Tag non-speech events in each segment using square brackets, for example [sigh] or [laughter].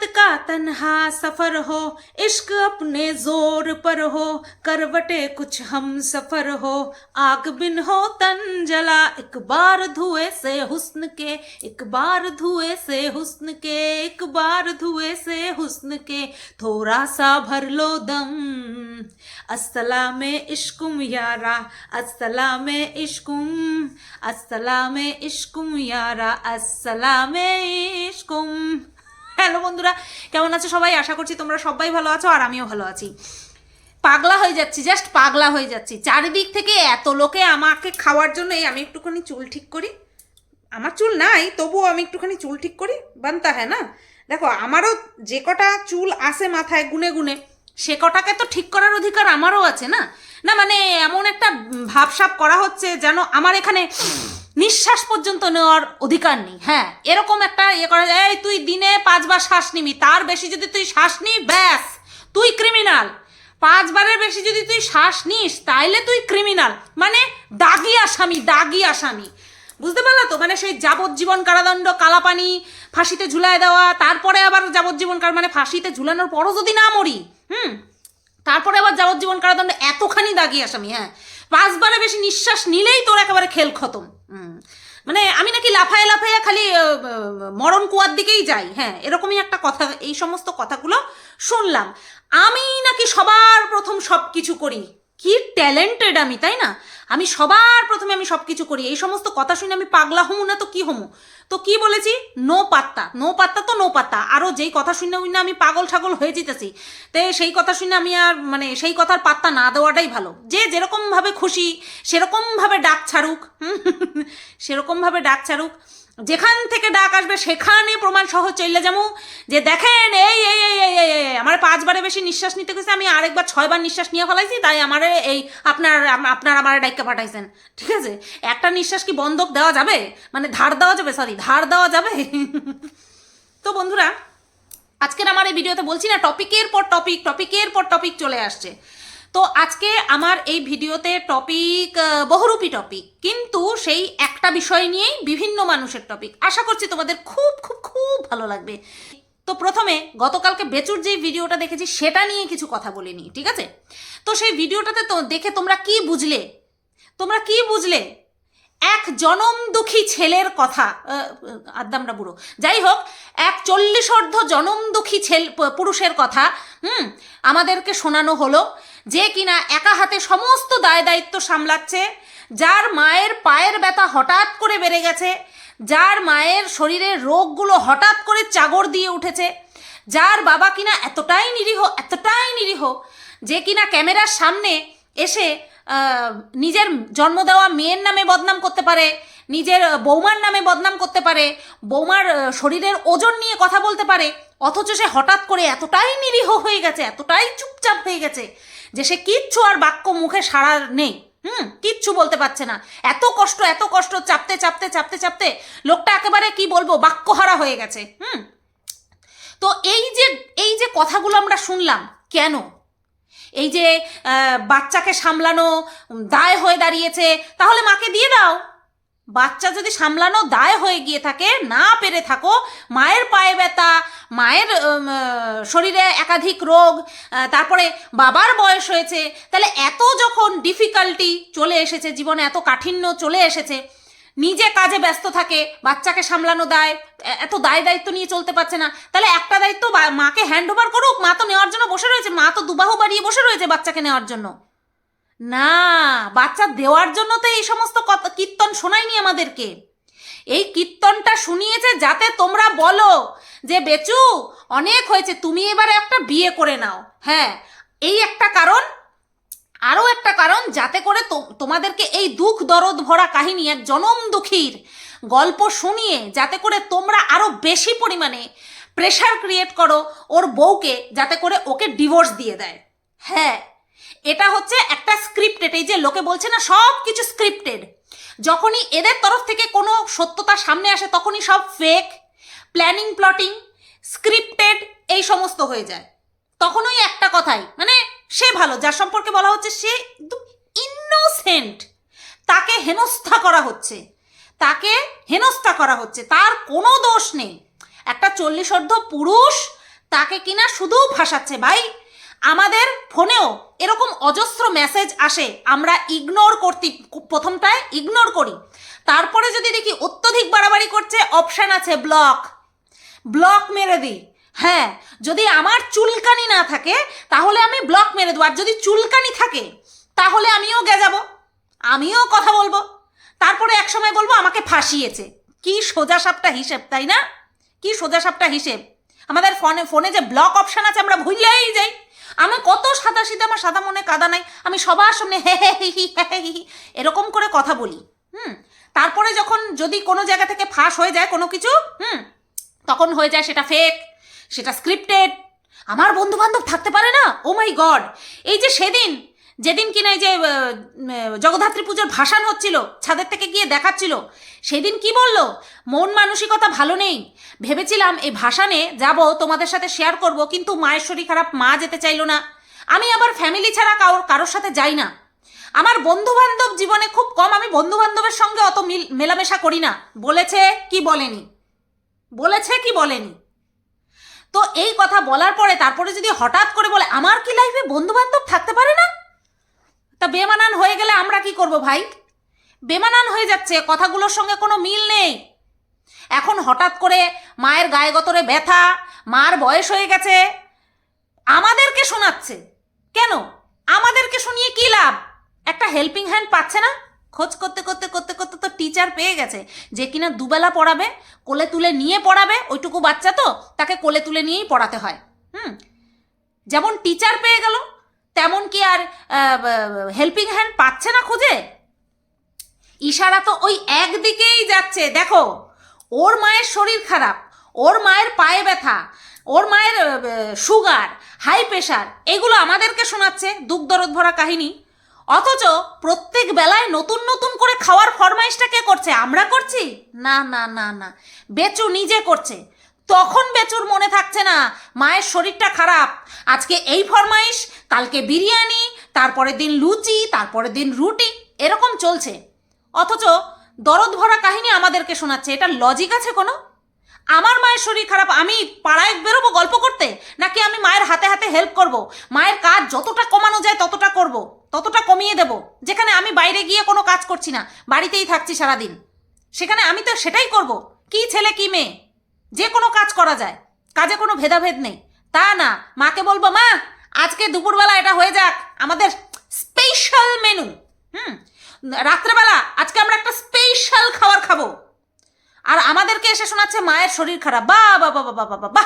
रात का तन्हा सफ़र हो, इश्क अपने ज़ोर पर हो, करवटे कुछ हम सफ़र हो। आग बिन हो तन जला, एक बार धुए से हुस्न के, एक बार धुए से हुस्न के, एक बार धुए से हुस्न के, थोड़ा सा भर लो दम। असला में इश्कुम यारा असला में इश्कुम असला में इश्कुम यारा असला में इश्कुम। হ্যালো বন্ধুরা, কেমন আছো সবাই? আশা করছি তোমরা সবাই ভালো আছো আর আমিও ভালো আছি। পাগলা হয়ে যাচ্ছি, জাস্ট পাগলা হয়ে যাচ্ছি। চারিদিক থেকে এত লোকে আমাকে খাওয়ার জন্য এই আমি একটুখানি চুল ঠিক করি। আমার চুল নাই, তবুও আমি একটুখানি চুল ঠিক করি। বানতা হ্যাঁ না? দেখো, আমারও যে কটা চুল আসে মাথায় গুনে গুনে, সে কটাকে তো ঠিক করার অধিকার আমারও আছে না? না মানে এমন একটা ভাবসাব করা হচ্ছে যেন আমার এখানে নিঃশ্বাস পর্যন্ত নেওয়ার অধিকার নেই। হ্যাঁ এরকম একটা ইয়ে করা যায়, এই তুই দিনে পাঁচবার শ্বাস নিবি, তার বেশি যদি তুই শ্বাস নি, ব্যাস, তুই ক্রিমিনাল পাঁচবারের বেশি যদি তুই শ্বাস নিস, তাইলে তুই ক্রিমিনাল মানে দাগি আসামি দাগি আসামি। বুঝতে পারলা তো? মানে সেই যাবজ্জীবন কারাদণ্ড, কালাপানি, ফাঁসিতে ঝুলায় দেওয়া, তারপরে আবার যাবজ্জীবন কার মানে ফাঁসিতে ঝুলানোর পরও যদি না মরি, হুম? তারপরে আবার যাবজ্জীবন কারাদণ্ড, এতখানি দাগি আসামি হ্যাঁ। পাঁচবারে বেশি নিঃশ্বাস নিলেই তোর একেবারে খেল খতম। মানে আমি নাকি লাফায় লাফাইয়া খালি মরণ কুয়ার দিকেই যাই হ্যাঁ এরকমই একটা কথা, এই সমস্ত কথাগুলো শুনলাম। আমি নাকি সবার প্রথম সব কিছু করি। কি ট্যালেন্টেড আমি, তাই না? আমি সবার প্রথমে আমি সব কিছু করি। এই সমস্ত কথা শুনে আমি পাগলা হমু না তো কি হমু? তো কি বলেছি? নো পাত্তা। নো পাত্তা তো নো পাত্তা। আরও যেই কথা শুনে উইনা আমি পাগল ছাগল হয়ে যেতেছি, তে সেই কথা শুনে আমি আর মানে সেই কথার পাত্তা না দেওয়াটাই ভালো। যে যেরকমভাবে খুশি, সেরকমভাবে ডাক ছাড়ুক সেরকমভাবে ডাক ছাড়ুক যেখান থেকে ডাক আসবে, সেখানে প্রমাণ সহ চললে যাব। যে দেখেন, এই এই এই এই এই আমার পাঁচবারে বেশি নিঃশ্বাস নিতে গেছে, আমি আরেকবার ছয়বার নিঃশ্বাস নিয়ে ফেলাইছি, তাই আমার এই আপনার আপনার আমার ডাইকা পাঠাইছেন, ঠিক আছে? একটা নিঃশ্বাস কি বন্ধক দেওয়া যাবে? মানে ধার দেওয়া যাবে সরি ধার দেওয়া যাবে? তো বন্ধুরা, আজকের আমার এই ভিডিওতে বলছি না টপিকের পর টপিক টপিকের পর টপিক চলে আসছে। তো আজকে আমার এই ভিডিওতে টপিক বহুরূপী টপিক কিন্তু সেই একটা বিষয় নিয়েই বিভিন্ন মানুষের টপিক আশা করছি তোমাদের খুব খুব খুব ভালো লাগবে। তো প্রথমে গতকালকে বেচুর যে ভিডিওটা দেখেছি, সেটা নিয়ে কিছু কথা বলিনি ঠিক আছে? তো সেই ভিডিওটাতে তো দেখে তোমরা কি বুঝলে? তোমরা কি বুঝলে? এক জনম দুঃখী ছেলের কথা আদ্দামরা বুড়ো। যাই হোক, এক চল্লিশ অর্ধ জনম দুঃখী ছেল, পুরুষের কথা, হুম, আমাদেরকে শোনানো হলো। যে কিনা একা হাতে সমস্ত দায় দায়িত্ব সামলাচ্ছে, যার মায়ের পায়ের ব্যথা হঠাৎ করে বেড়ে গেছে, যার মায়ের শরীরের রোগগুলো হঠাৎ করে চাগর দিয়ে উঠেছে, যার বাবা কিনা এতটাই নিরীহ এতটাই নিরীহ, যে কিনা ক্যামেরার সামনে এসে নিজের জন্ম দেওয়া মেয়ের নামে বদনাম করতে পারে নিজের বৌমার নামে বদনাম করতে পারে, বৌমার শরীরের ওজন নিয়ে কথা বলতে পারে, অথচ সে হঠাৎ করে এতটাই নিরীহ হয়ে গেছে, এতটাই চুপচাপ হয়ে গেছে যে সে কিচ্ছু আর বাক্য মুখে সাড়া নেই। হুম, কিচ্ছু বলতে পারছে না। এত কষ্ট এত কষ্ট, চাপতে চাপতে চাপতে চাপতে লোকটা একেবারে কি বলব, বাক্যহারা হয়ে গেছে। হুম, তো এই যে এই যে কথাগুলো আমরা শুনলাম, কেন? এই যে বাচ্চাকে সামলানো দায় হয়ে দাঁড়িয়েছে, তাহলে মাকে দিয়ে দাও। বাচ্চা যদি সামলানো দায় হয়ে গিয়ে থাকে, না পেরে থাকো, মায়ের পায়ে ব্যথা, মায়ের শরীরে একাধিক রোগ তারপরে বাবার বয়স হয়েছে, তাহলে এত যখন ডিফিকাল্টি চলে এসেছে, জীবনে এত কাঠিন্য চলে এসেছে, নিজে কাজে ব্যস্ত থাকে, বাচ্চাকে সামলানো দায় এত দায় দায়িত্ব নিয়ে চলতে পারছে না, তাহলে একটা দায়িত্ব মাকে হ্যান্ড ওভার করুক, মা তো নেওয়ার জন্য বসে রয়েছে, মা তো দুবাহু বাড়িয়ে বসে রয়েছে বাচ্চাকে নেওয়ার জন্য। না, বাচ্চা দেওয়ার জন্য তো এই সমস্ত কথা- কীর্তন শোনায়নি আমাদেরকে। এই কীর্তনটা শুনিয়েছে যাতে তোমরা বলো যে, বেচু, অনেক হয়েছে, তুমি এবারে একটা বিয়ে করে নাও। হ্যাঁ এই একটা কারণ, আরও একটা কারণ, যাতে করে তোমাদেরকে এই দুঃখ দরদ ভরা কাহিনী, এক জনম দুঃখীর গল্প শুনিয়ে, যাতে করে তোমরা আরও বেশি পরিমাণে প্রেশার ক্রিয়েট করো, ওর বউকে, যাতে করে ওকে ডিভোর্স দিয়ে দেয়। হ্যাঁ এটা হচ্ছে একটা স্ক্রিপ্টেড এই যে লোকে বলছে না সব কিছু স্ক্রিপ্টেড যখনই এদের তরফ থেকে কোনো সত্যতা সামনে আসে, তখনই সব ফেক প্ল্যানিং প্লটিং স্ক্রিপ্টেড এই সমস্ত হয়ে যায়। তখনই একটা কথাই মানে সে ভালো, যার সম্পর্কে বলা হচ্ছে সে ইনোসেন্ট তাকে হেনস্থা করা হচ্ছে। তাকে হেনস্থা করা হচ্ছে। তার কোনো দোষ নেই। একটা চল্লিশ অর্ধ পুরুষ তাকে কিনা শুধু ফাঁসাচ্ছে। ভাই আমাদের ফোনেও এরকম অজস্র মেসেজ আসে, আমরা ইগনোর করতে, প্রথমটায় ইগনোর করি। তারপরে যদি দেখি অত্যধিক বাড়াবাড়ি করছে অপশান আছে ব্লক ব্লক মেরে দিই। হ্যাঁ যদি আমার চুলকানি না থাকে, তাহলে আমি ব্লক মেরে দেবো। আর যদি চুলকানি থাকে, তাহলে আমিও গেজাবো। আমিও কথা বলব। তারপরে একসময় বলব, আমাকে ফাঁসিয়েছে। কি সোজা সাপটা হিসেব, তাই না? কি সোজা সাপটা হিসেব? আমাদের ফোনে ফোনে যে ব্লক অপশান আছে, আমরা ভুললেই যাই। আমি কত সাদা আমার সাদা মনে কাদা নাই। আমি সবার সামনে হে হি হি হে হে হি হি এরকম করে কথা বলি। হুম? তারপরে যখন যদি কোনো জায়গা থেকে ফাঁস হয়ে যায় কোনো কিছু, হুম? তখন হয়ে যায় সেটা ফেক সেটা স্ক্রিপ্টেড আমার বন্ধু বান্ধব থাকতে পারে না? ও মাই গড এই যে সেদিন যেদিন কিনা এই যে জগদ্ধাত্রী পুজোর ভাসান হচ্ছিল, ছাদের থেকে গিয়ে দেখাচ্ছিল, সেদিন কি বলল? মন মানসিকতা ভালো নেই। ভেবেছিলাম এই ভাসানে যাব, তোমাদের সাথে শেয়ার করব, কিন্তু মায়ের শরীর খারাপ, মা যেতে চাইলো না। আমি আবার ফ্যামিলি ছাড়া কারোর কারোর সাথে যাই না। আমার বন্ধু বান্ধব জীবনে খুব কম, আমি বন্ধু বান্ধবের সঙ্গে অত মিল মেলামেশা করি না। বলেছে কি বলেনি? বলেছে কি বলেনি? তো এই কথা বলার পরে, তারপরে যদি হঠাৎ করে বলে, আমার কি লাইফে বন্ধু বান্ধব থাকতে পারে না? বেমানান হয়ে গেলে আমরা কি করব ভাই? বেমানান হয়ে যাচ্ছে, কথাগুলোর সঙ্গে কোনো মিল নেই। এখন হঠাৎ করে মায়ের গায়ে গতরে ব্যথা, মার বয়স হয়ে গেছে, আমাদেরকে শোনাচ্ছে। কেন? আমাদেরকে শুনিয়ে কি লাভ? একটা হেল্পিং হ্যান্ড পাচ্ছে না? খোঁজ করতে করতে করতে করতে তো টিচার পেয়ে গেছে, যে কিনা দুবেলা পড়াবে, কোলে তুলে নিয়ে পড়াবে, ওইটুকু বাচ্চা তো, তাকে কোলে তুলে নিয়েই পড়াতে হয়। হুম? যেমন টিচার পেয়ে গেল তেমন কি আর হেল্পিং হ্যান্ড পাচ্ছে না খুঁজে? ইশারা তো ওই একদিকেই যাচ্ছে, দেখো। ওর মায়ের শরীর খারাপ, ওর মায়ের পায়ে ব্যথা, ওর মায়ের সুগার হাই প্রেশার এগুলো আমাদেরকে শোনাচ্ছে দুঃখ দরদ ভরা কাহিনী। অথচ প্রত্যেক বেলায় নতুন নতুন করে খাওয়ার ফরমাইশটা কে করছে? আমরা করছি? না না না না। বেচু নিজে করছে। তখন বেচুর মনে থাকছে না। মায়ের শরীরটা খারাপ। আজকে এই ফরমাইশ, কালকে বিরিয়ানি, তারপরের দিন লুচি, তারপরের দিন রুটি, এরকম চলছে। অথচ দরদ ভরা কাহিনী আমাদেরকে শোনাচ্ছে। এটা লজিক আছে কোনো? আমার মায়ের শরীর খারাপ, আমি পাড়ায় বেরোবো গল্প করতে? নাকি আমি মায়ের হাতে হাতে হেল্প করব? মায়ের কাজ যতটা কমানো যায় ততটা করব, ততটা কমিয়ে দেব। যেখানে আমি বাইরে গিয়ে কোনো কাজ করছি না, বাড়িতেই থাকছি সারাদিন। সেখানে আমি তো সেটাই করব। কি ছেলে, কি মেয়ে? যে কোনো কাজ করা যায়, কাজে কোনো ভেদাভেদ নেই। তা না, মাকে বলব, মা, আজকে দুপুরবেলা এটা হয়ে যাক, আমাদের স্পেশাল মেনু হুম? রাত্রেবেলা আজকে আমরা একটা স্পেশাল খাবার খাব। আর আমাদেরকে এসে শোনাচ্ছে মায়ের শরীর খারাপ। বা বা বা বা বা বা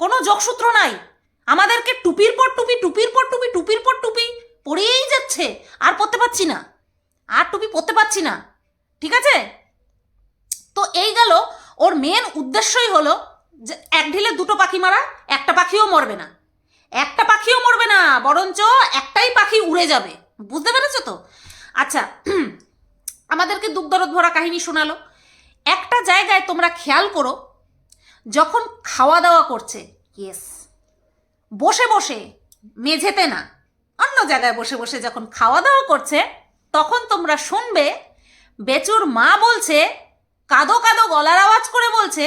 কোনো যোগসূত্র নাই। আমাদেরকে টুপির পর টুপি, টুপির পর টুপি, টুপির পর টুপি পড়েই যাচ্ছে। আর পড়তে পারছি না। আর টুপি পড়তে পারছি না। ঠিক আছে? তো এই গেল ওর মেন উদ্দেশ্যই হলো যে এক ঢিলে দুটো পাখি মারা, একটা পাখিও মরবে না। একটা পাখিও মরবে না, বরঞ্চ একটাই পাখি উড়ে যাবে। বুঝতে পেরেছ তো? আচ্ছা [clears throat] আমাদেরকে দুঃখ দরদ ভরা কাহিনী শোনালো। একটা জায়গায় তোমরা খেয়াল করো, যখন খাওয়া দাওয়া করছে ইয়েস বসে বসে, মেঝেতে না, অন্য জায়গায় বসে বসে যখন খাওয়া দাওয়া করছে, তখন তোমরা শুনবে, বেচুর মা বলছে কাদো কাদো গলার আওয়াজ করে বলছে,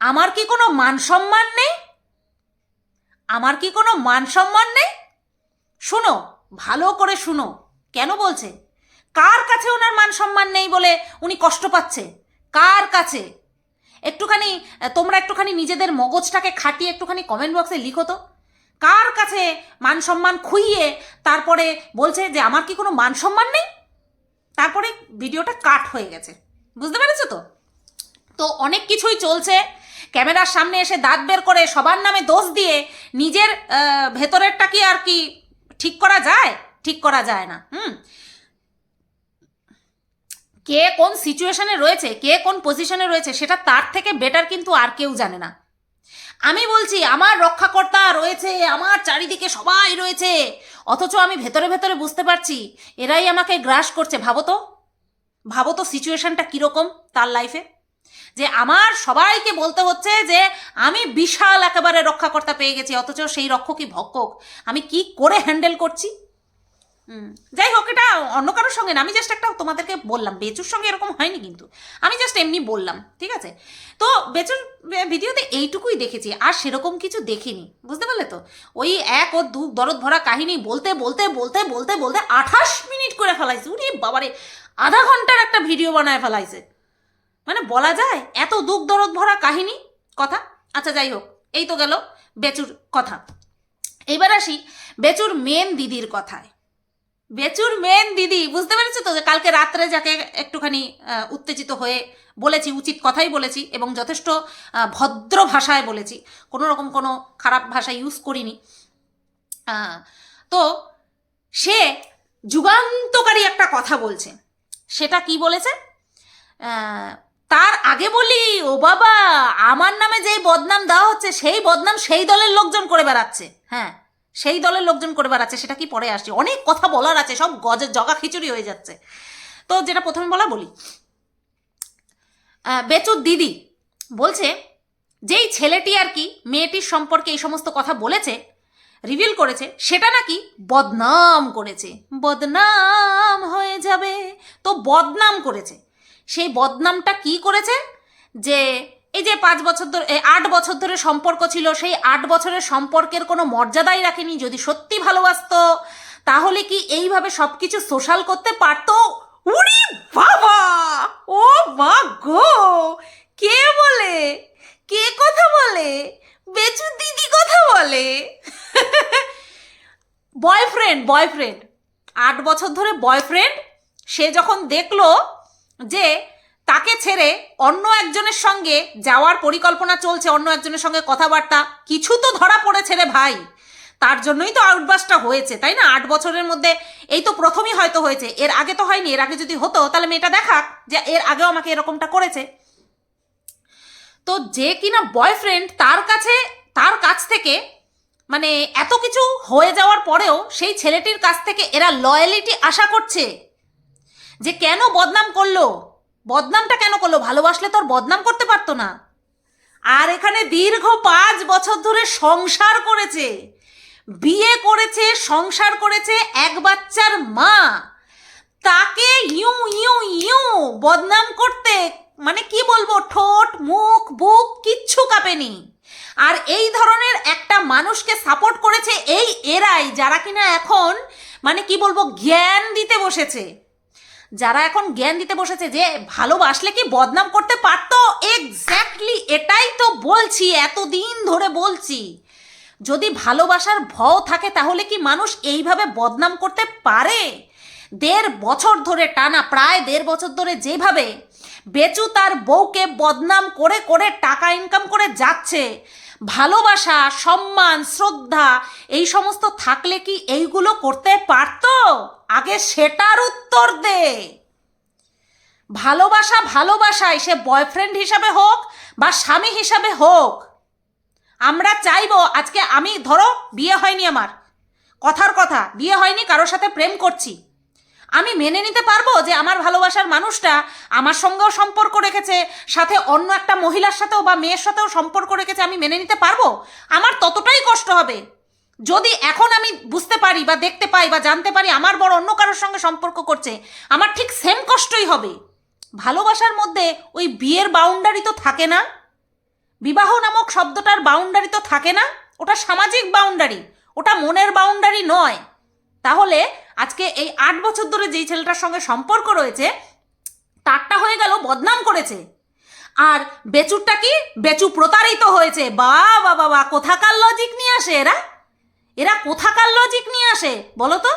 আমার কি কোনো মান সম্মান নেই? আমার কি কোনো মান সম্মান নেই? শুনো, ভালো করে শুনো। কেন বলছে? কার কাছে ওনার মান সম্মান নেই বলে উনি কষ্ট পাচ্ছে? কার কাছে? একটুখানি, তোমরা একটুখানি নিজেদের মগজটাকে খাটিয়ে একটুখানি কমেন্ট বক্সে লিখো তো। কার কাছে মান সম্মান খুইয়ে তারপরে বলছে যে, আমার কি কোনো মান সম্মান নেই? তারপরে ভিডিওটা কাট হয়ে গেছে। বুঝতে পেরেছ তো? তো অনেক কিছুই চলছে। ক্যামেরার সামনে এসে দাঁত বের করে সবার নামে দোষ দিয়ে নিজের ভেতরেরটা কি আর কি ঠিক করা যায়? ঠিক করা যায় না, হুম? কে কোন সিচুয়েশনে রয়েছে, কে কোন পজিশনে রয়েছে, সেটা তার থেকে বেটার কিন্তু আর কেউ জানে না। আমি বলছি, আমার রক্ষাকর্তা রয়েছে, আমার চারিদিকে সবাই রয়েছে। অথচ আমি ভেতরে ভেতরে বুঝতে পারছি, এরাই আমাকে গ্রাস করছে, ভাবো তো। ভাবো তো সিচুয়েশনটা কীরকম তার লাইফে যে আমার সবাইকে বলতে হচ্ছে যে, আমি বিশাল একেবারে রক্ষাকর্তা পেয়ে গেছি, অথচ সেই রক্ষকই ভক্ষক। আমি কি করে হ্যান্ডেল করছি? যাই হোক, এটা অন্য কারোর সঙ্গে না, আমি জাস্ট একটা তোমাদেরকে বললাম, বেচুর সঙ্গে এরকম হয়নি কিন্তু। আমি জাস্ট এমনি বললাম, ঠিক আছে? তো বেচুর ভিডিওতে এইটুকুই দেখেছি, আর সেরকম কিছু দেখিনি, বুঝতে পারলে তো? ওই এক ও দু দরদ ভরা কাহিনী বলতে বলতে বলতে বলতে বলতে আঠাশ মিনিট করে ফেলাইছি উনি বাবারে! আধা ঘণ্টার একটা ভিডিও বানায় ফেলাইছে। মানে বলা যায়, এত দুঃখ দরদ ভরা কাহিনী? কথা? আচ্ছা যাই হোক, এই তো গেল বেচুর কথা। এবার আসি বেচুর মেন দিদির কথায়। বেচুর মেন দিদি, বুঝতে পেরেছ তো যে কালকে রাত্রে যাকে একটুখানি উত্তেজিত হয়ে বলেছি, উচিত কথাই বলেছি এবং যথেষ্ট ভদ্র ভাষায় বলেছি। কোনো রকম কোনো খারাপ ভাষা ইউজ করিনি। তো সে যুগান্তকারী একটা কথা বলছে। সেটা কি বলেছে? তার আগে বলি, ও বাবা, আমার নামে যেই বদনাম দেওয়া হচ্ছে, সেই বদনাম সেই দলের লোকজন করে বেড়াচ্ছে। হ্যাঁ সেই দলের লোকজন করে বেড়াচ্ছে, সেটা কি পরে আসছে? অনেক কথা বলার আছে, সব গজের জগা খিচুড়ি হয়ে যাচ্ছে। তো যেটা প্রথমে বলা বলি বেচুর দিদি বলছে, যেই ছেলেটি আর কি মেয়েটির সম্পর্কে এই সমস্ত কথা বলেছে রিভিল করেছে, সেটা নাকি বদনাম করেছে। বদনাম যাবে? তো বদনাম করেছে। সেই বদনামটা কি করেছে? যে এই যে পাঁচ বছর ধরে আট বছর ধরে সম্পর্ক ছিল, সেই আট বছরের সম্পর্কের কোনো মর্যাদাই রাখেনি। যদি সত্যি ভালোবাসতো, তাহলে কি এইভাবে সব কিছু সোশ্যাল করতে পারতো? উরি বাবা! ও মা গো! কে বলে? কে কথা বলে? বেচু দিদি কথা বলে? [laughs] বয়ফ্রেন্ড বয়ফ্রেন্ড আট বছর ধরে বয়ফ্রেন্ড সে যখন দেখল যে তাকে ছেড়ে অন্য একজনের সঙ্গে যাওয়ার পরিকল্পনা চলছে, অন্য একজনের সঙ্গে কথাবার্তা, কিছু তো ধরা পড়েছে রে ভাই। তার জন্যই তো আউটবাসটা হয়েছে, তাই না? আট বছরের মধ্যে এই তো প্রথমই হয়তো হয়েছে। এর আগে তো হয়নি, এর আগে যদি হতো, তাহলে মেয়েটা দেখাক যে এর আগেও আমাকে এরকমটা করেছে। তো যে কিনা বয়ফ্রেন্ড তার কাছে, তার কাছ থেকে মানে এত কিছু হয়ে যাওয়ার পরেও সেই ছেলেটির কাছ থেকে এরা লয়ালিটি আশা করছে। যে কেন বদনাম করল? বদনামটা কেন করল? ভালোবাসলে তো আর বদনাম করতে পারতো না। আর এখানে দীর্ঘ পাঁচ বছর ধরে সংসার করেছে। বিয়ে করেছে, সংসার করেছে এক বাচ্চার মা। তাকে ইউ ইউ ইউ বদনাম করতে মানে কি বলব? ঠোঁট, মুখ, বুক কিচ্ছু কাঁপেনি। আর এই ধরনের একটা মানুষকে সাপোর্ট করেছে এই এরাই, যারা কিনা এখন মানে কি বলব? জ্ঞান দিতে বসেছে। যারা এখন জ্ঞান দিতে বসেছে যে ভালোবাসলে কি বদনাম করতে পারতো? এক্স্যাক্টলি এটাই তো বলছি, এতদিন ধরে বলছি। যদি ভালোবাসার ভয় থাকে তাহলে কি মানুষ এইভাবে বদনাম করতে পারে? দেড় বছর ধরে টানা, প্রায় দেড় বছর ধরে যেভাবে বেচু তার বউকে বদনাম করে করে টাকা ইনকাম করে যাচ্ছে ভালোবাসা, সম্মান, শ্রদ্ধা, এই সমস্ত থাকলে কি এইগুলো করতে পারতো? আগে সেটার উত্তর দে। ভালোবাসা ভালোবাসায় সে বয়ফ্রেন্ড হিসাবে হোক বা স্বামী হিসাবে হোক, আমরা চাইব আজকে আমি, ধরো, বিয়ে হয়নি আমার। কথার কথা, বিয়ে হয়নি, কারোর সাথে প্রেম করছি। আমি মেনে নিতে পারব যে আমার ভালোবাসার মানুষটা আমার সঙ্গেও সম্পর্ক রেখেছে, সাথে অন্য একটা মহিলার সাথেও বা মেয়ের সাথেও সম্পর্ক রেখেছে, আমি মেনে নিতে পারব? আমার ততটাই কষ্ট হবে। যদি এখন আমি বুঝতে পারি বা দেখতে পাই বা জানতে পারি আমার বড় অন্য কারোর সঙ্গে সম্পর্ক করছে, আমার ঠিক সেম কষ্টই হবে। ভালোবাসার মধ্যে ওই বিয়ের বাউন্ডারি তো থাকে না। বিবাহ নামক শব্দটার বাউন্ডারি তো থাকে না। ওটা সামাজিক বাউন্ডারি ওটা মনের বাউন্ডারি নয়। তাহলে আজকে এই আট বছর ধরে যেই ছেলেটার সঙ্গে সম্পর্ক রয়েছে, তারটা হয়ে গেল, বদনাম করেছে। আর বেচুরটা কি? বেচু প্রতারিত হয়েছে। বা বা বাবা কোথাকার লজিক নিয়ে আসে এরা? এরা কোথাকার লজিক নিয়ে আসে, বলো তো?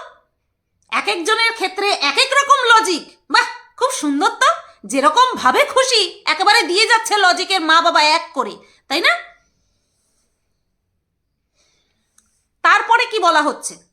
এক একজনের ক্ষেত্রে এক এক রকম লজিক বাহ, খুব সুন্দর তো। যেরকম ভাবে খুশি, একেবারে দিয়ে যাচ্ছে লজিকের মা বাবা এক করে, তাই না? তারপরে কি বলা হচ্ছে?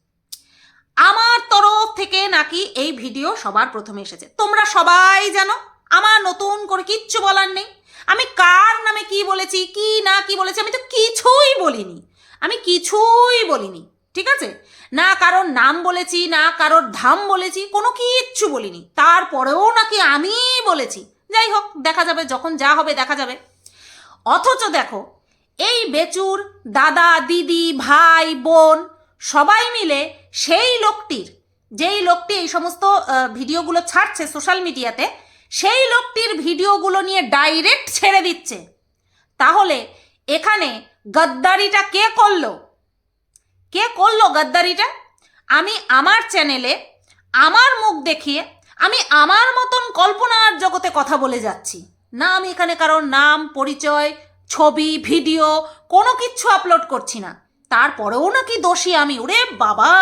আমার তরফ থেকে নাকি এই ভিডিও সবার প্রথমে এসেছে। তোমরা সবাই জানো, আমার নতুন করে কিচ্ছু বলার নেই। আমি কার নামে কি বলেছি, কি না কি বলেছি, আমি তো কিছুই বলিনি। আমি কিছুই বলিনি, ঠিক আছে? না কারোর নাম বলেছি, না কারোর ধাম বলেছি, কোনো কিচ্ছু বলিনি। তারপরেও নাকি আমি বলেছি। যাই হোক, দেখা যাবে, যখন যা হবে দেখা যাবে। অথচ দেখো, এই বেচুর দাদা, দিদি, ভাই, বোন সবাই মিলে সেই লোকটির, যেই লোকটি এই সমস্ত ভিডিওগুলো ছাড়ছে সোশ্যাল মিডিয়াতে সেই লোকটির ভিডিওগুলো নিয়ে ডাইরেক্ট ছেড়ে দিচ্ছে। তাহলে এখানে গদ্দারিটা কে করল? কে করল গদ্দারিটা? আমি আমার চ্যানেলে আমার মুখ দেখিয়ে আমি আমার মতন কল্পনার জগতে কথা বলে যাচ্ছি। না আমি এখানে কারোর নাম, পরিচয়, ছবি ভিডিও কোনো কিচ্ছু আপলোড করছি না। তারপরেও নাকি দোষী আমি? ওরে বাবা!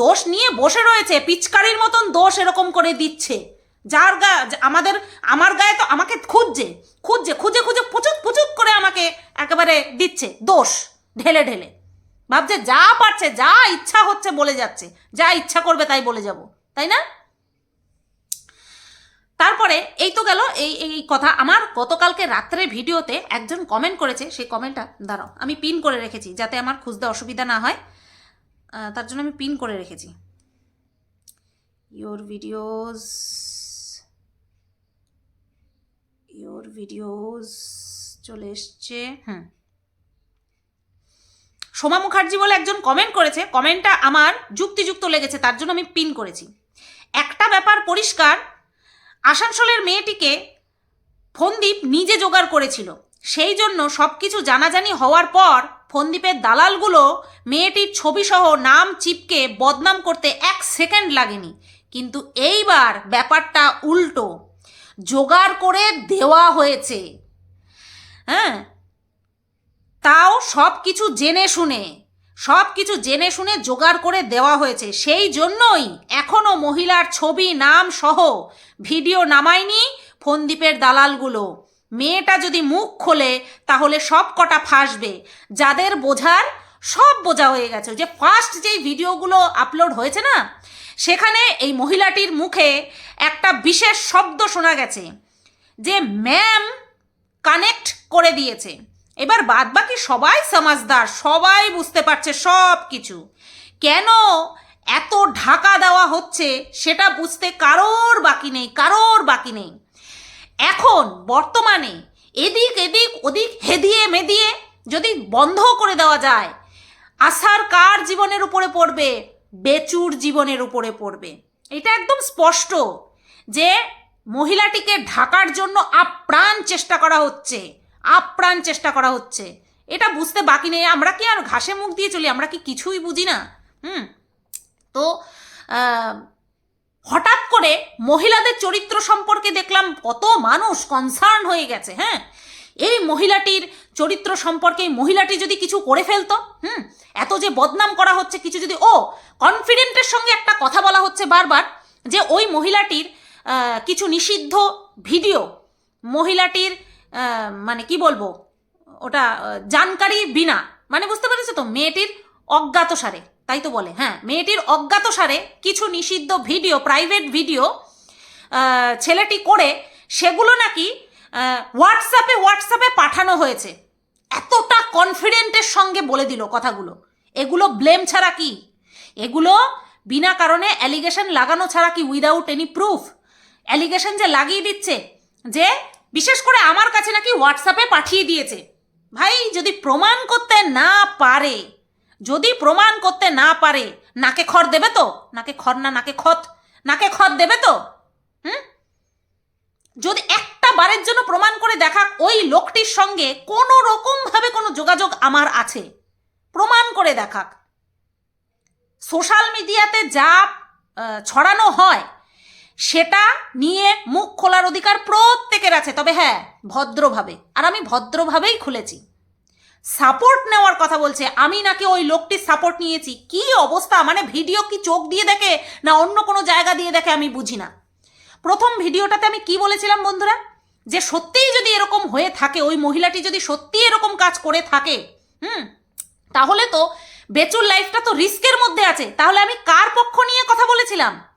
দোষ নিয়ে বসে রয়েছে, পিচকারির মতন দোষ এরকম করে দিচ্ছে। যার গা আমাদের, আমার গায়ে তো আমাকে খুঁজছে খুঁজছে, খুঁজে খুঁজে, পুচুক পুচুক করে আমাকে একেবারে দিচ্ছে, দোষ, ঢেলে ঢেলে। ভাবছে যা পারছে, যা ইচ্ছা হচ্ছে বলে যাচ্ছে, যা ইচ্ছা করবে তাই বলে যাব, তাই না? তারপরে এই তো গেল, এই এই কথা। আমার গতকালকে রাত্রে ভিডিওতে একজন কমেন্ট করেছে, সেই কমেন্টটা দাঁড়াও, আমি পিন করে রেখেছি যাতে আমার খুঁজতে অসুবিধা না হয়। তার জন্য আমি পিন করে রেখেছি। ইয়োর ভিডিওস ইয়োর ভিডিওস চলে এসছে। হুম। সোমা মুখার্জি বলে একজন কমেন্ট করেছে কমেন্টটা আমার যুক্তিযুক্ত লেগেছে, তার জন্য আমি পিন করেছি। একটা ব্যাপার পরিষ্কার আসানসোলের মেয়েটিকে ফন্দীপ নিজে জোগাড় করেছিল। সেই জন্য সব কিছু জানাজানি হওয়ার পর ফন্দীপের দালালগুলো মেয়েটির ছবিসহ নাম চিপকে বদনাম করতে এক সেকেন্ড লাগেনি। কিন্তু এইবার ব্যাপারটা উল্টো। জোগাড় করে দেওয়া হয়েছে। হ্যাঁ? তাও সব কিছু জেনে শুনে। সব কিছু জেনে শুনে জোগাড় করে দেওয়া হয়েছে। সেই জন্যই এখনও মহিলার ছবি, নাম সহ ভিডিও নামায়নি ফন্দীপের দালালগুলো। মেয়েটা যদি মুখ খোলে, তাহলে সব কটা ফাঁসবে। যাদের বোঝার, সব বোঝা হয়ে গেছে। যে ফার্স্ট যেই ভিডিওগুলো আপলোড হয়েছে না, সেখানে এই মহিলাটির মুখে একটা বিশেষ শব্দ শোনা গেছে, যে ম্যাম কানেক্ট করে দিয়েছে। এবার বাদবাকি সবাই সমাজদার, সবাই বুঝতে পারছে সব কিছু কেন এত ঢাকা দেওয়া হচ্ছে সেটা বুঝতে কারোর বাকি নেই, কারোর বাকি নেই। এখন বর্তমানে এদিক এদিক ওদিক হেদিয়ে মেদিয়ে যদি বন্ধ করে দেওয়া যায় আসার কার জীবনের উপরে পড়বে? বেচুর জীবনের উপরে পড়বে। এটা একদম স্পষ্ট যে মহিলাটিকে ঢাকার জন্য আপ্রাণ চেষ্টা করা হচ্ছে। আপ্রাণ চেষ্টা করা হচ্ছে। এটা বুঝতে বাকি নেই। আমরা কি আর ঘাসে মুখ দিয়ে চলি? আমরা কি কিছুই বুঝি না? হুম? তো হঠাৎ করে মহিলাদের চরিত্র সম্পর্কে দেখলাম কত মানুষ কনসার্ন হয়ে গেছে হ্যাঁ? এই মহিলাটির চরিত্র সম্পর্কে, এই মহিলাটি যদি কিছু করে ফেলতো, হুম? এত যে বদনাম করা হচ্ছে, কিছু যদি, ও কনফিডেন্টের সঙ্গে একটা কথা বলা হচ্ছে বারবার যে ওই মহিলাটির কিছু নিষিদ্ধ ভিডিও, মহিলাটির মানে কি বলব? ওটা জানকারি বিনা। মানে বুঝতে পেরেছ তো? মেয়েটির অজ্ঞাত সারে। তাই তো বলে হ্যাঁ মেয়েটির অজ্ঞাত সারে কিছু নিষিদ্ধ ভিডিও প্রাইভেট ভিডিও ছেলেটি করে সেগুলো নাকি হোয়াটসঅ্যাপে হোয়াটসঅ্যাপে পাঠানো হয়েছে। এতটা কনফিডেন্টের সঙ্গে বলে দিল কথাগুলো। এগুলো ব্লেম ছাড়া কি? এগুলো বিনা কারণে অ্যালিগেশন লাগানো ছাড়া কি উইদাউট এনি প্রুফ অ্যালিগেশন যে লাগিয়ে দিচ্ছে, যে বিশেষ করে আমার কাছে নাকি হোয়াটসঅ্যাপে পাঠিয়ে দিয়েছে। ভাই, যদি প্রমাণ করতে না পারে, যদি প্রমাণ করতে না পারে, নাকে খড় দেবে তো? নাকে খড় না, নাকে খত। নাকে খত দেবে তো? হুম? যদি একটা বারের জন্য প্রমাণ করে দেখা ওই লোকটির সঙ্গে কোনো রকমভাবে কোনো যোগাযোগ আমার আছে, প্রমাণ করে দেখাক। সোশ্যাল মিডিয়াতে যা ছড়ানো হয় সেটা নিয়ে মুখ খোলার অধিকার প্রত্যেকের আছে। তবে হ্যাঁ ভদ্রভাবে। আর আমি ভদ্রভাবেই খুলেছি। সাপোর্ট নেওয়ার কথা বলছে। আমি নাকি ওই লোকটির সাপোর্ট নিয়েছি। কি অবস্থা? মানে ভিডিও কি চোখ দিয়ে দেখে না অন্য কোনো জায়গা দিয়ে দেখে আমি বুঝি না। প্রথম ভিডিওটাতে আমি কি বলেছিলাম বন্ধুরা? যে সত্যিই যদি এরকম হয়ে থাকে, ওই মহিলাটি যদি সত্যিই এরকম কাজ করে থাকে, হুম, তাহলে তো বেচুর লাইফটা তো রিস্কের মধ্যে আছে। তাহলে আমি কার পক্ষ নিয়ে কথা বলেছিলাম?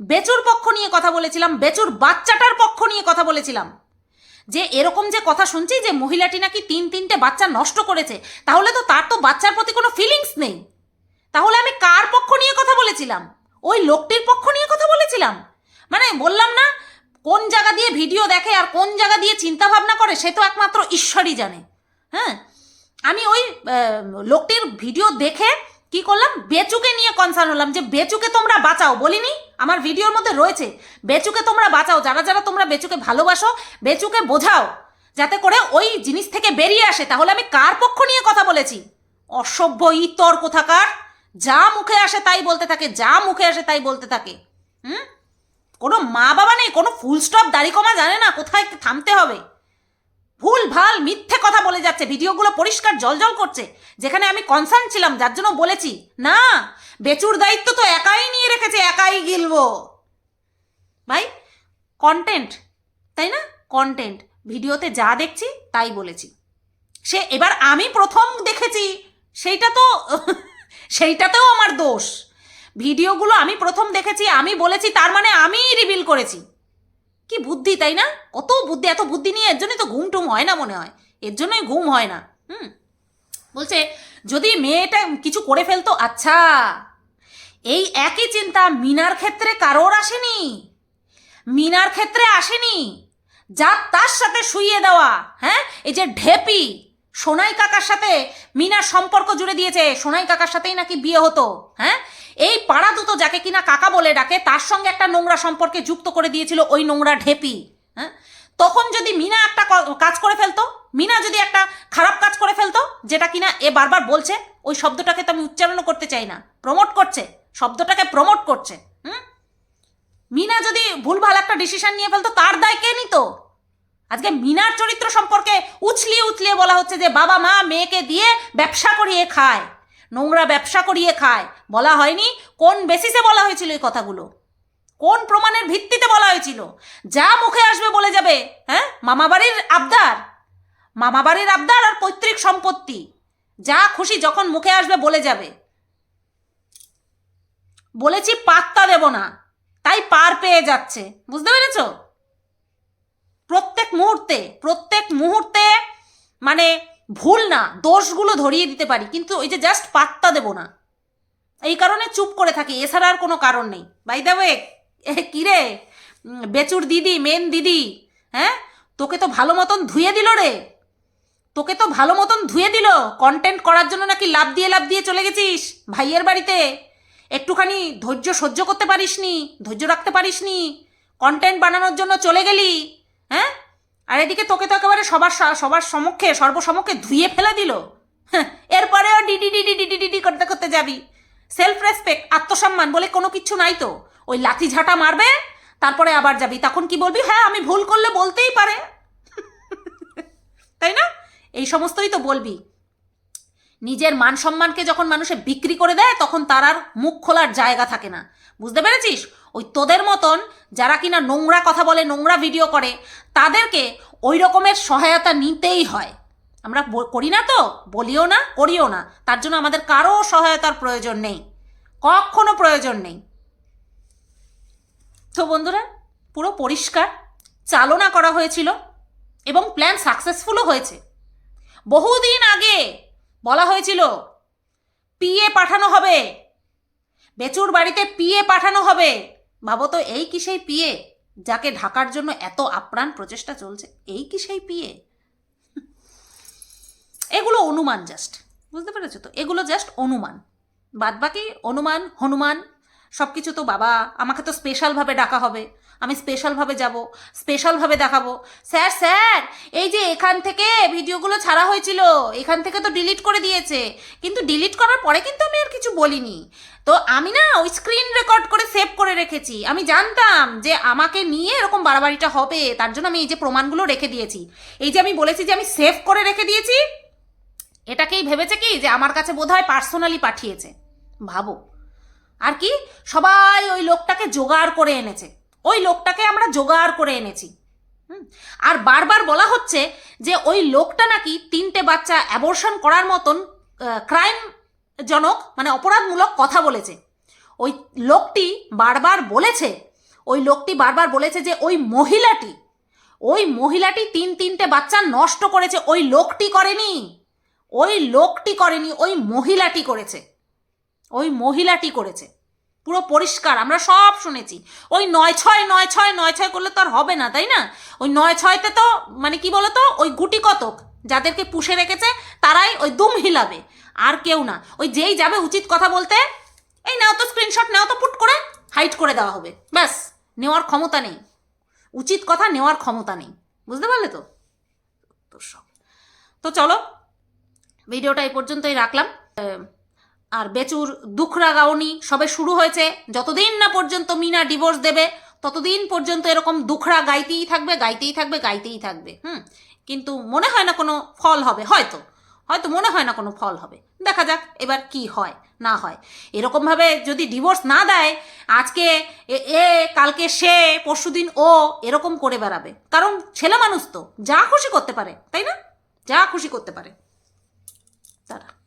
বেচুর পক্ষ নিয়ে কথা বলেছিলাম, বেচুর বাচ্চাটার পক্ষ নিয়ে কথা বলেছিলাম। যে এরকম যে কথা শুনছি, যে মহিলাটি নাকি তিন তিনটে বাচ্চা নষ্ট করেছে, তাহলে তো তার তো বাচ্চার প্রতি কোনো ফিলিংস নেই। তাহলে আমি কার পক্ষ নিয়ে কথা বলেছিলাম? ওই লোকটির পক্ষ নিয়ে কথা বলেছিলাম? মানে বললাম না, কোন জায়গা দিয়ে ভিডিও দেখে আর কোন জায়গা দিয়ে চিন্তা ভাবনা করে, সে তো একমাত্র ঈশ্বরই জানে। হ্যাঁ? আমি ওই লোকটির ভিডিও দেখে কি করলাম? বেচুকে নিয়ে কনসার্ন হলাম যে, বেচুকে তোমরা বাঁচাও। বলিনি? আমার ভিডিওর মধ্যে রয়েছে। বেচুকে তোমরা বাঁচাও, যারা যারা তোমরা বেচুকে ভালোবাসো, বেচুকে বোঝাও, যাতে করে ওই জিনিস থেকে বেরিয়ে আসে। তাহলে আমি কার পক্ষ নিয়ে কথা বলেছি? অসভ্য ইতর কোথাকার। যা মুখে আসে তাই বলতে থাকে, যা মুখে আসে তাই বলতে থাকে। হুম? কোনো মা বাবা নেই, কোনো ফুল স্টপ দাড়ি কমা জানে না কোথায় থামতে হবে। ভুল ভালো মিথ্যে কথা বলে যাচ্ছে। ভিডিওগুলো পরিষ্কার জলজল করছে। যেখানে আমি কনসার্ন ছিলাম, যার জন্য বলেছি, না, বেচুর দায়িত্ব তো একাই নিয়ে রেখেছে, একাই গিলবো। ভাই কন্টেন্ট তাই না? কন্টেন্ট ভিডিওতে যা দেখছি, তাই বলেছি। সে, এবার আমি প্রথম দেখেছি, সেইটা তো, [laughs] সেইটাতেও আমার দোষ। ভিডিওগুলো আমি প্রথম দেখেছি, আমি বলেছি, তার মানে আমিই রিভিল করেছি। কি বুদ্ধি, তাই না? কত বুদ্ধি, এত বুদ্ধি নিয়ে এর জন্যই তো ঘুম টুম হয় না মনে হয়। এর জন্যই ঘুম হয় না, হুম? বলছে, যদি মেয়েটা কিছু করে ফেলতো আচ্ছা। এই একই চিন্তা মিনার ক্ষেত্রে কারোর আসেনি। মিনার ক্ষেত্রে আসেনি। যা তার সাথে শুইয়ে দেওয়া হ্যাঁ? এই যে ঢেপি সোনাই কাকার সাথে মিনার সম্পর্ক জুড়ে দিয়েছে। সোনাই কাকার সাথেই নাকি বিয়ে হতো হ্যাঁ? এই পাড়া দুটো যাকে কিনা কাকা বলে ডাকে, তার সঙ্গে একটা নোংরা সম্পর্কে যুক্ত করে দিয়েছিল ওই নোংরা ঢেপি হ্যাঁ? তখন যদি মিনা একটা কাজ করে ফেলতো, মিনা যদি একটা খারাপ কাজ করে ফেলতো, যেটা কিনা এ বারবার বলছে, ওই শব্দটাকে তো আমি উচ্চারণও করতে চাই না, প্রমোট করছে, শব্দটাকে প্রমোট করছে, হুম? মিনা যদি ভুলভাল একটা ডিসিশন নিয়ে ফেলতো, তার দায় কে নিত? আজকে মিনার চরিত্র সম্পর্কে উছলিয়ে উছলিয়ে বলা হচ্ছে যে বাবা মা মেয়েকে দিয়ে ব্যবসা করিয়ে খায়, নোংরা ব্যবসা করিয়ে খায়। বলা হয়নি কোন বেসিসে বলা হয়েছিল এই কথাগুলো? কোন প্রমাণের ভিত্তিতে বলা হয়েছিল? যা মুখে আসবে বলে যাবে হ্যাঁ? মামাবাড়ির আবদার। মামাবাড়ির আবদার আর পৈতৃক সম্পত্তি। যা খুশি যখন মুখে আসবে বলে যাবে। বলেছি পাত্তা দেব না, তাই পার পেয়ে যাচ্ছে। বুঝতে পেরেছ? প্রত্যেক মুহূর্তে প্রত্যেক মুহূর্তে মানে ভুল না দোষগুলো ধরিয়ে দিতে পারি কিন্তু ওই যে জাস্ট পাত্তা দেব না। এই কারণে চুপ করে থাকি এছাড়া আর কোনো কারণ নেই। বাই দেবে কিরে উম, বেচুর দিদি মেন দিদি হ্যাঁ? তোকে তো ভালো মতন ধুয়ে দিল রে। তোকে তো ভালো মতন ধুয়ে দিল। কন্টেন্ট করার জন্য নাকি লাভ দিয়ে লাভ দিয়ে চলে গেছিস ভাইয়ের বাড়িতে। একটুখানি ধৈর্য সহ্য করতে পারিসনি ধৈর্য রাখতে পারিসনি। কন্টেন্ট বানানোর জন্য চলে গেলি। হ্যাঁ? আর এদিকে তোকে তো একেবারে সবার সবার সমক্ষে সর্বসমক্ষে ধুয়ে ফেলে দিল। হ্যাঁ, এরপরেও ডিডি ডিডি ডিডি ডিডি করতে করতে যাবি। সেলফ রেসপেক্ট আত্মসম্মান বলে কোনো কিছু নাই তো। ওই লাথি ঝাঁটা মারবে তারপরে আবার যাবি। তখন কি বলবি? হ্যাঁ আমি ভুল করলে বলতেই পারে। তাই না? এই সমস্তই তো বলবি। নিজের মান সম্মানকে যখন মানুষে বিক্রি করে দেয় তখন তার আর মুখ খোলার জায়গা থাকে না। বুঝতে পেরেছিস? ওই তোদের মতন যারা কিনা নোংরা কথা বলে, নোংরা ভিডিও করে, তাদেরকে ওই রকমের সহায়তা নিতেই হয়। আমরা করি না তো, বলিও না, করিও না। তার জন্য আমাদের কারও সহায়তার প্রয়োজন নেই। কখনো প্রয়োজন নেই। তো বন্ধুরা, পুরো পরিষ্কার, চালনা করা হয়েছিল এবং প্ল্যান সাকসেসফুলও হয়েছে। বহুদিন আগে বলা হয়েছিল পিএ পাঠানো হবে। বেচুর বাড়িতে পিএ পাঠানো হবে। ভাবো তো এই কি সেই পিয়ে যাকে ঢাকার জন্য এত আপ্রাণ প্রচেষ্টা চলছে? এই কি সেই পিয়ে? এগুলো অনুমান জাস্ট বুঝতে পেরেছ তো? এগুলো জাস্ট অনুমান। বাদ বাকি অনুমান, হনুমান সব কিছু তো বাবা, আমাকে তো স্পেশালভাবে ডাকা হবে। আমি স্পেশালভাবে যাব স্পেশালভাবে দেখাবো। স্যার স্যার, এই যে এখান থেকে ভিডিওগুলো ছাড়া হয়েছিল, এখান থেকে তো ডিলিট করে দিয়েছে। কিন্তু ডিলিট করার পরে কিন্তু আমি আর কিছু বলিনি। তো আমি না ওই স্ক্রিন রেকর্ড করে সেভ করে রেখেছি। আমি জানতাম যে আমাকে নিয়ে এরকম বাড়াবাড়িটা হবে, তার জন্য আমি এই যে প্রমাণগুলো রেখে দিয়েছি। এই যে আমি বলেছি যে আমি সেভ করে রেখে দিয়েছি, এটাকেই ভেবেছে কি যে আমার কাছে বোধহয় পার্সোনালি পাঠিয়েছে। ভাবো। আর কি? সবাই ওই লোকটাকে জোগাড় করে এনেছে। ওই লোকটাকে আমরা জোগাড় করে এনেছি। আর বারবার বলা হচ্ছে যে ওই লোকটা নাকি তিনটে বাচ্চা অ্যাবর্শন করার মতন ক্রাইম জনক মানে অপরাধমূলক কথা বলেছে। ওই লোকটি বারবার বলেছে, ওই লোকটি বারবার বলেছে যে ওই মহিলাটি ওই মহিলাটি তিন তিনটে বাচ্চা নষ্ট করেছে, ওই লোকটি করেনি, ওই লোকটি করেনি, ওই মহিলাটি করেছে, ওই মহিলাটি করেছে। পুরো পরিষ্কার, আমরা সব শুনেছি। ওই নয় ছয় নয় ছয় নয় ছয় করলে তো আর হবে না, তাই না? ওই নয় ছয়তে তো মানে কি বলতো, ওই গুটি কতক যাদেরকে পুষে রেখেছে, তারাই ওই দুম হিলাবে, আর কেউ না। ওই যেই যাবে উচিত কথা বলতে, এই নাও তো স্ক্রিনশট নাও তো পুট করে হাইট করে দেওয়া হবে। ব্যাস, নেওয়ার ক্ষমতা নেই। উচিত কথা নেওয়ার ক্ষমতা নেই। বুঝতে পারলে তো? তো চলো, ভিডিওটা এই পর্যন্তই রাখলাম। আর বেচুর দুখরা গাউনি সবে শুরু হয়েছে। যতদিন না পর্যন্ত মিনা ডিভোর্স দেবে, ততদিন পর্যন্ত এরকম দুখরা গাইতেই থাকবে গাইতেই থাকবে গাইতেই থাকবে, হুম? কিন্তু মনে হয় না কোনো ফল হবে, হয়তো। হয়তো মনে হয় না কোনো ফল হবে। দেখা যাক এবার কি হয়, না হয়। এরকমভাবে যদি ডিভোর্স না দেয়, আজকে এ- কালকে সে, পরশুদিন ও এরকম করে বেড়াবে। কারণ ছেলে মানুষ তো, যা খুশি করতে পারে, তাই না? যা খুশি করতে পারে। তারা